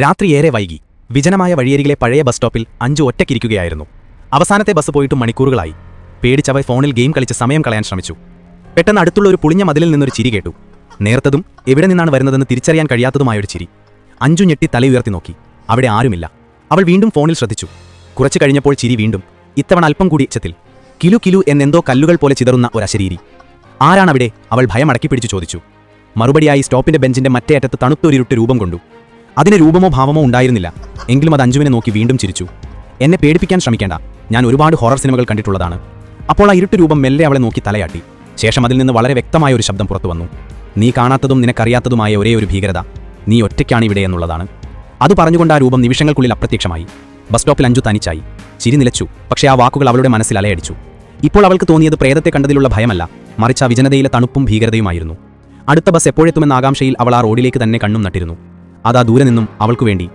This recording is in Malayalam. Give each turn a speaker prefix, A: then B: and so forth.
A: രാത്രി ഏറെ വൈകി. വിജനമായ വഴിയരികിലെ പഴയ ബസ് സ്റ്റോപ്പിൽ അഞ്ചു ഒറ്റക്കിരിക്കുകയായിരുന്നു. അവസാനത്തെ ബസ് പോയിട്ട് മണിക്കൂറുകളായി. പേടിച്ചവ ഫോണിൽ ഗെയിം കളിച്ച് സമയം കളയാൻ ശ്രമിച്ചു. പെട്ടെന്ന് അടുത്തുള്ള ഒരു പുളിഞ്ഞ മതിലിൽ നിന്നൊരു ചിരി കേട്ടു. നേർത്തതും എവിടെ നിന്നാണ് വരുന്നതെന്ന് തിരിച്ചറിയാൻ കഴിയാത്തതുമായൊരു ചിരി. അഞ്ചു ഞെട്ടി തലയുയർത്തി നോക്കി. അവിടെ ആരുമില്ല. അവൾ വീണ്ടും ഫോണിൽ ശ്രദ്ധിച്ചു. കുറച്ചു കഴിഞ്ഞപ്പോൾ ചിരി വീണ്ടും ഇത്തവണ അല്പം കൂടി ഇച്ചത്തിൽ കിലു കിലു എന്നെന്തോ കല്ലുകൾ പോലെ ചിതറുന്ന ഒരു അശരീരി. ആരാണവിടെ? അവൾ ഭയം പിടിച്ചു ചോദിച്ചു. മറുപടിയായി സ്റ്റോപ്പിന്റെ ബെഞ്ചിന്റെ മറ്റേ അറ്റത്ത് തണുത്തൊരിരുട്ട് രൂപം കൊണ്ടു. അതിന് രൂപമോ ഭാവമോ ഉണ്ടായിരുന്നില്ല. എങ്കിലും അത് അഞ്ജുവിനെ നോക്കി വീണ്ടും ചിരിച്ചു. എന്നെ പേടിപ്പിക്കാൻ ശ്രമിക്കേണ്ട. ഞാൻ ഒരുപാട് ഹൊറർ സിനിമകൾ കണ്ടിട്ടുള്ളതാണ്. അപ്പോൾ ആ ഇരുട്ട് രൂപം മെല്ലെ അവളെ നോക്കി തലയാട്ടി. ശേഷം അതിൽ നിന്ന് വളരെ വ്യക്തമായ ഒരു ശബ്ദം പുറത്തു വന്നു. നീ കാണാത്തതും നിനക്കറിയാത്തതുമായ ഒരേ ഒരു ഭീകരത. നീ ഒറ്റയ്ക്കാണ് ഇവിടെ എന്നുള്ളതാണ്. അത് പറഞ്ഞുകൊണ്ട് ആ രൂപം നിമിഷങ്ങൾക്കുള്ളിൽ അപ്രത്യക്ഷമായി. ബസ് സ്റ്റോപ്പിൽ അഞ്ചു തനിച്ചായി. ചിരി നിലച്ചു. പക്ഷേ ആ വാക്കുകൾ അവളുടെ മനസ്സിൽ അലയടിച്ചു. ഇപ്പോൾ അവൾക്ക് തോന്നിയത് പ്രേതത്തെ കണ്ടതിലുള്ള ഭയമല്ല. മറിച്ച് ആ വിജനതയിലെ തണുപ്പും ഭീകരതയുമായിരുന്നു. അടുത്ത ബസ് എപ്പോഴെത്തുമെന്ന ആകാംക്ഷയിൽ അവൾ ആ റോഡിലേക്ക് തന്നെ കണ്ണും നട്ടിരുന്നു. അതാ ദൂരെ നിന്നും അവൾക്കു വേണ്ടി.